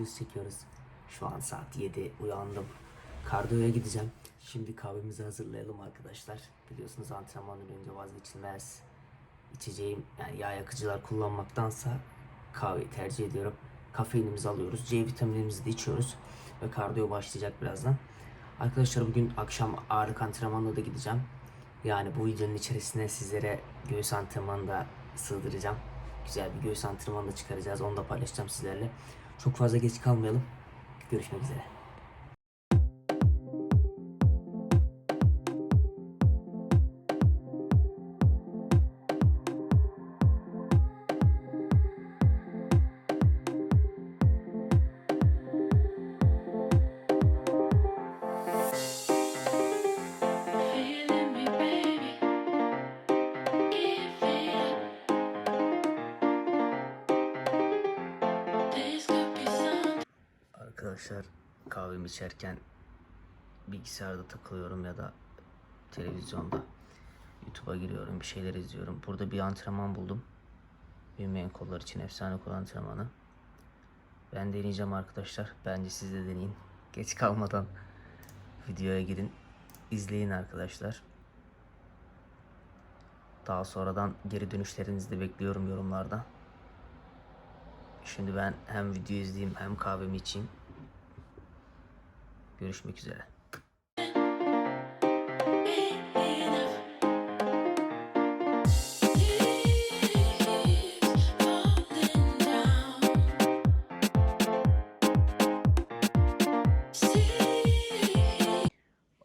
videosu çekiyoruz. Şu an saat 7, uyandım. Kardiyoya gideceğim. Şimdi kahvemizi hazırlayalım arkadaşlar. Biliyorsunuz antrenmandan önce vazgeçilmez içeceğim, yani yağ yakıcılar kullanmaktansa kahveyi tercih ediyorum. Kafeinimizi alıyoruz, C vitaminimizi de içiyoruz. Ve kardiyo başlayacak birazdan. Arkadaşlar bugün akşam ağırlık antrenmanına da gideceğim. Yani bu videonun içerisine sizlere göğüs antrenmanı da sığdıracağım. Güzel bir göğüs antrenmanı da çıkaracağız. Onu da paylaşacağım sizlerle. Çok fazla geç kalmayalım. Görüşmek üzere. Arkadaşlar kahvemi içerken bilgisayarda takılıyorum ya da televizyonda YouTube'a giriyorum bir şeyler izliyorum. Burada bir antrenman buldum. Bilmeyen kollar için efsane kol antrenmanı. Ben deneyeceğim arkadaşlar. Bence siz de deneyin. Geç kalmadan videoya girin. izleyin arkadaşlar. Daha sonradan geri dönüşlerinizi de bekliyorum yorumlarda. Şimdi ben hem video izleyeyim hem kahvemi içeyim. Görüşmek üzere.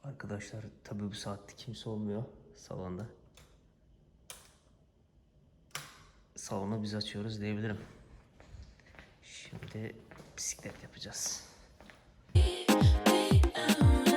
Arkadaşlar tabii bu saatte kimse olmuyor salonda. Salonu biz açıyoruz diyebilirim. Şimdi bisiklet yapacağız. We are.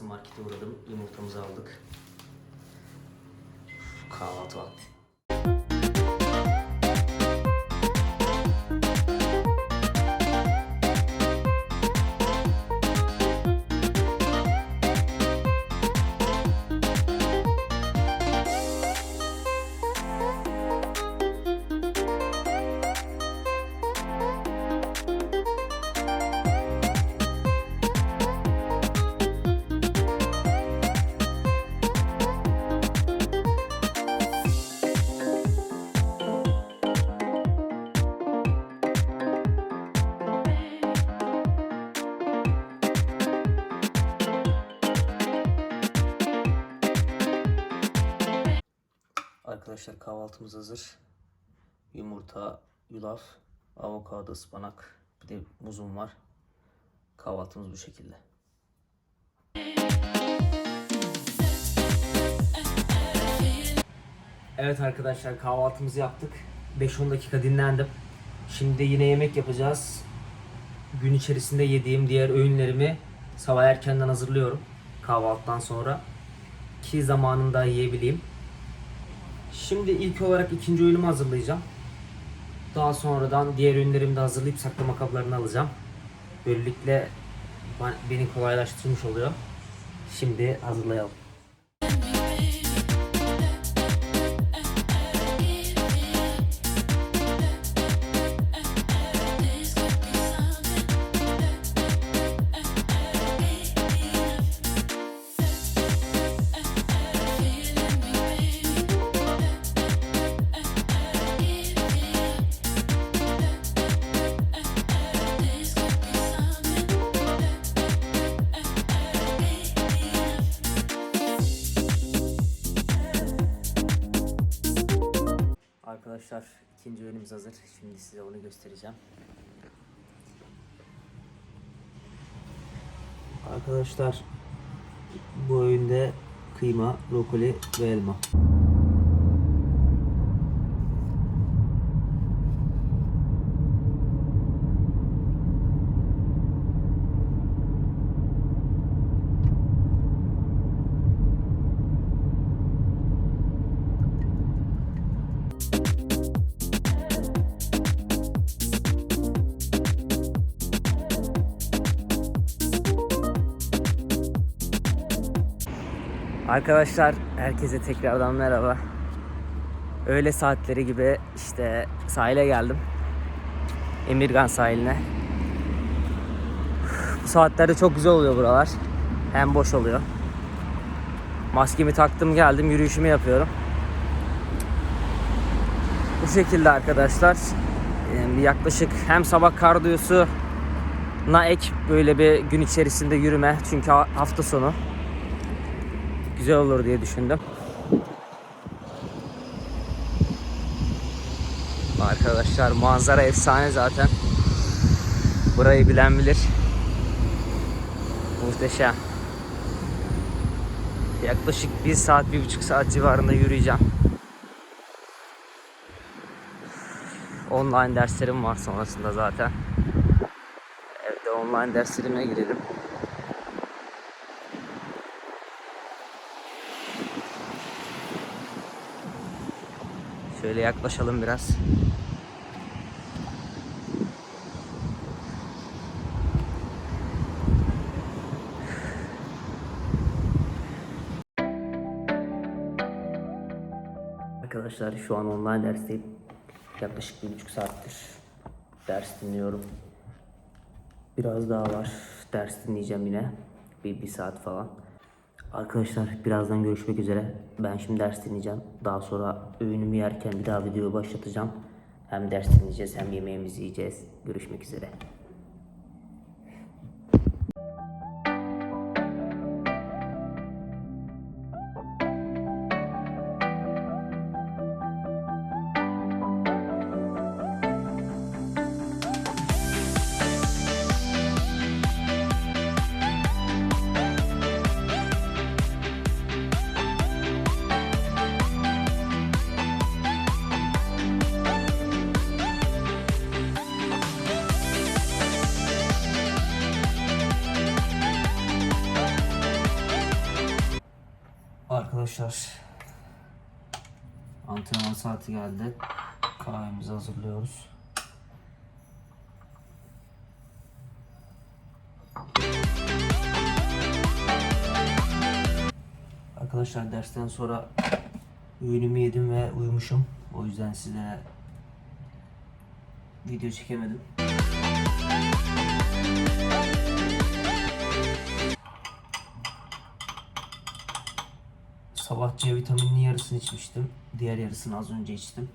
Sonrası markete uğradım. Yumurtamızı aldık. Kahvaltı vakti. Arkadaşlar kahvaltımız hazır. Yumurta, yulaf, avokado, ıspanak, bir de muzum var. Kahvaltımız bu şekilde. Evet arkadaşlar kahvaltımızı yaptık. 5-10 dakika dinlendim. Şimdi yine yemek yapacağız. Gün içerisinde yediğim diğer öğünlerimi sabah erkenden hazırlıyorum. Kahvaltıdan sonra. Ki zamanında yiyebileyim. Şimdi ilk olarak ikinci öğünümü hazırlayacağım. Daha sonradan diğer ürünlerimi de hazırlayıp saklama kablarını alacağım. Böylelikle beni kolaylaştırmış oluyor. Şimdi hazırlayalım. Arkadaşlar ikinci öğünümüz hazır. Şimdi size onu göstereceğim. Arkadaşlar bu öğünde kıyma, brokoli ve elma. Arkadaşlar herkese tekrardan merhaba. Öğle saatleri gibi işte sahile geldim. Emirgan sahiline. Bu saatlerde çok güzel oluyor buralar. Hem boş oluyor. Maskemi taktım geldim yürüyüşümü yapıyorum. Bu şekilde arkadaşlar. Yaklaşık hem sabah kardiyosu na ek böyle bir gün içerisinde yürüme. Çünkü ha- hafta sonu güzel olur diye düşündüm. Arkadaşlar manzara efsane zaten. Burayı bilen bilir. Muhteşem. Yaklaşık bir saat, bir buçuk saat civarında yürüyeceğim. Online derslerim var sonrasında zaten. Evde online derslerime girelim. Şöyle yaklaşalım biraz. Arkadaşlar şu an online dersteyim. Yaklaşık bir buçuk saattir ders dinliyorum. Biraz daha var. Ders dinleyeceğim yine. Bir, bir saat falan. Arkadaşlar birazdan görüşmek üzere. Ben şimdi ders dinleyeceğim. Daha sonra öğünümü yerken bir daha video başlatacağım. Hem ders dinleyeceğiz hem yemeğimizi yiyeceğiz. Görüşmek üzere. Arkadaşlar antrenman saati geldi. Kahvemizi hazırlıyoruz. Arkadaşlar dersten sonra öğünümü yedim ve uyumuşum. O yüzden size video çekemedim. Sabah C vitamininin yarısını içmiştim. Diğer yarısını az önce içtim.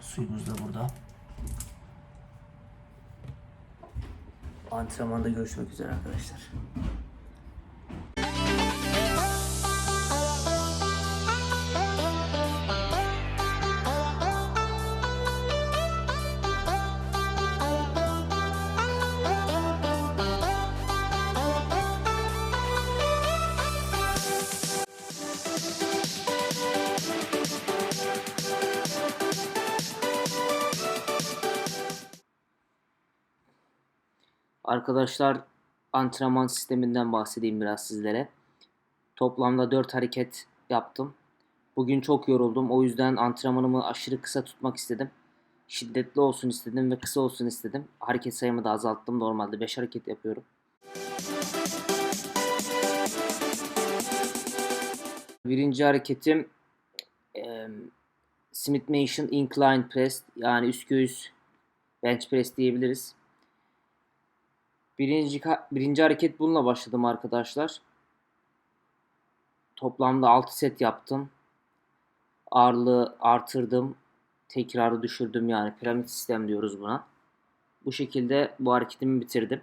Suyumuz da burada. Antrenmanda görüşmek üzere arkadaşlar. Arkadaşlar antrenman sisteminden bahsedeyim biraz sizlere. Toplamda 4 hareket yaptım. Bugün çok yoruldum. O yüzden antrenmanımı aşırı kısa tutmak istedim. Şiddetli olsun istedim ve kısa olsun istedim. Hareket sayımı da azalttım. Normalde 5 hareket yapıyorum. Birinci hareketim eee Smith Mason Incline Press yani üst göğüs bench press diyebiliriz. Birinci, birinci hareket bununla başladım arkadaşlar. Toplamda 6 set yaptım. Ağırlığı artırdım. Tekrarı düşürdüm yani piramit sistem diyoruz buna. Bu şekilde bu hareketimi bitirdim.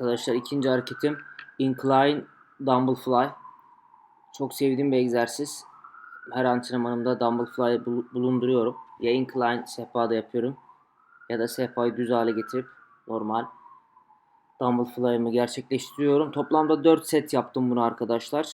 Arkadaşlar ikinci hareketim incline dumbbell fly. Çok sevdiğim bir egzersiz. Her antrenmanımda dumbbell fly bul- bulunduruyorum. Ya incline sehpada yapıyorum ya da sehpayı düz hale getirip normal dumbbell fly'ımı gerçekleştiriyorum. Toplamda 4 set yaptım bunu arkadaşlar.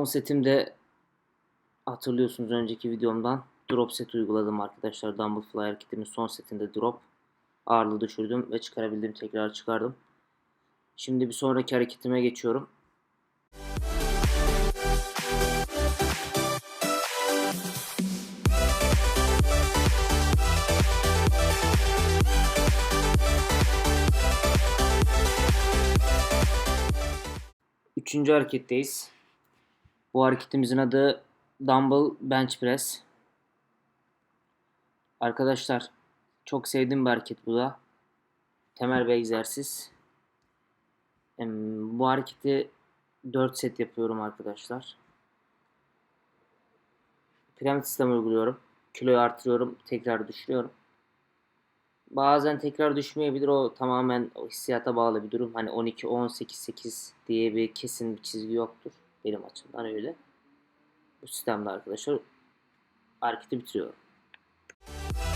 Son setimde hatırlıyorsunuz önceki videomdan drop set uyguladım arkadaşlar. Dumbbell fly hareketimin son setinde drop ağırlığı düşürdüm ve çıkarabildim tekrar çıkardım. Şimdi bir sonraki hareketime geçiyorum. Üçüncü hareketteyiz. Bu hareketimizin adı Dumbbell Bench Press. Arkadaşlar çok sevdiğim bir hareket bu da. Temel bir egzersiz. Bu hareketi 4 set yapıyorum arkadaşlar. Piramit sistemi uyguluyorum. Kiloyu artırıyorum, tekrar düşürüyorum. Bazen tekrar düşmeyebilir. O tamamen o hissiyata bağlı bir durum. Hani 12, 18, 8 diye bir kesin bir çizgi yoktur. Benim açımdan öyle. Bu sistemde arkadaşlar hareketi bitiriyorum. Müzik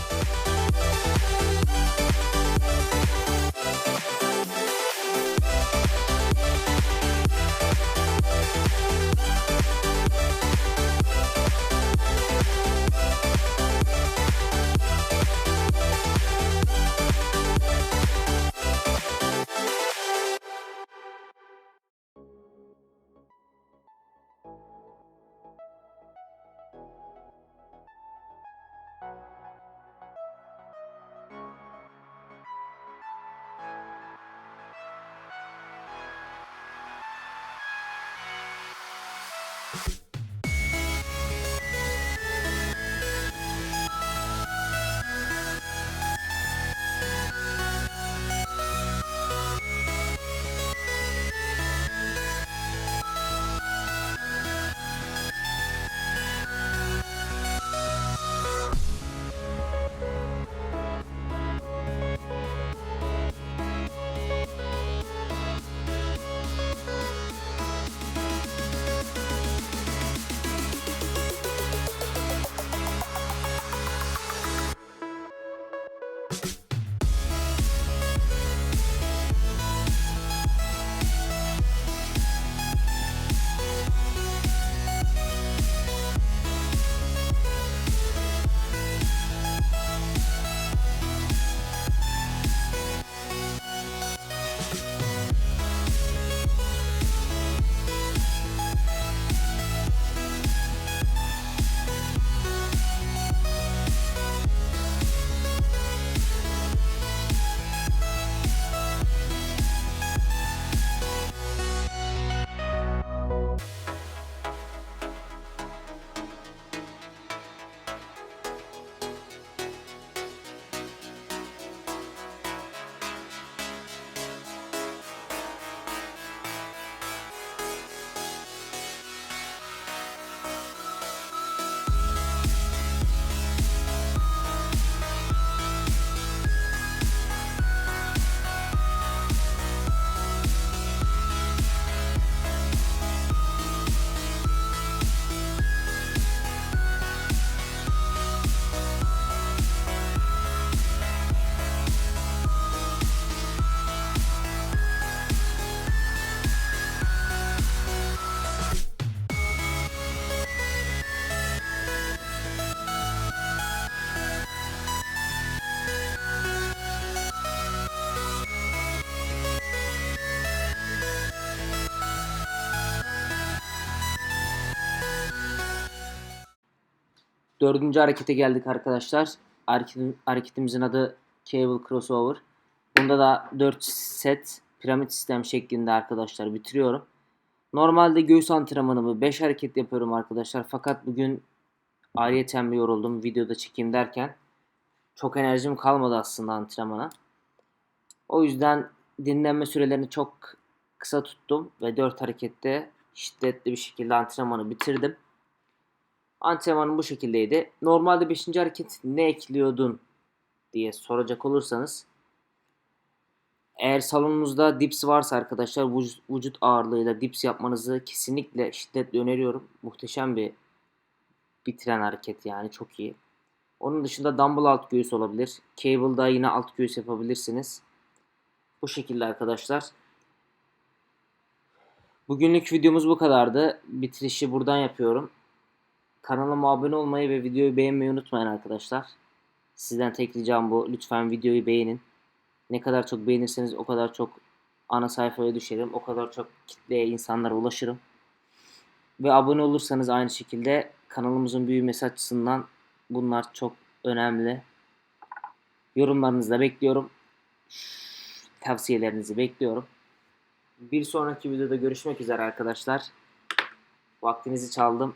Dördüncü harekete geldik arkadaşlar. Hareketimizin adı Cable Crossover. Bunda da 4 set piramit sistem şeklinde arkadaşlar bitiriyorum. Normalde göğüs antrenmanımı 5 hareket yapıyorum arkadaşlar. Fakat bugün ayrıyeten bir yoruldum videoda çekeyim derken. Çok enerjim kalmadı aslında antrenmana. O yüzden dinlenme sürelerini çok kısa tuttum ve 4 harekette şiddetli bir şekilde antrenmanı bitirdim. Antrenmanım bu şekildeydi. Normalde 5. hareket ne ekliyordun diye soracak olursanız eğer salonunuzda dips varsa arkadaşlar vüc- vücut ağırlığıyla dips yapmanızı kesinlikle şiddetle öneriyorum. Muhteşem bir bitiren hareket yani çok iyi. Onun dışında dumbbell alt göğüs olabilir. Cable'da yine alt göğüs yapabilirsiniz. Bu şekilde arkadaşlar. Bugünlük videomuz bu kadardı. Bitirişi buradan yapıyorum. Kanalıma abone olmayı ve videoyu beğenmeyi unutmayın arkadaşlar. Sizden tek ricam bu. Lütfen videoyu beğenin. Ne kadar çok beğenirseniz o kadar çok ana sayfaya düşerim. O kadar çok kitleye, insanlara ulaşırım. Ve abone olursanız aynı şekilde kanalımızın büyümesi açısından bunlar çok önemli. Yorumlarınızı da bekliyorum. Tavsiyelerinizi bekliyorum. Bir sonraki videoda görüşmek üzere arkadaşlar. Vaktinizi çaldım.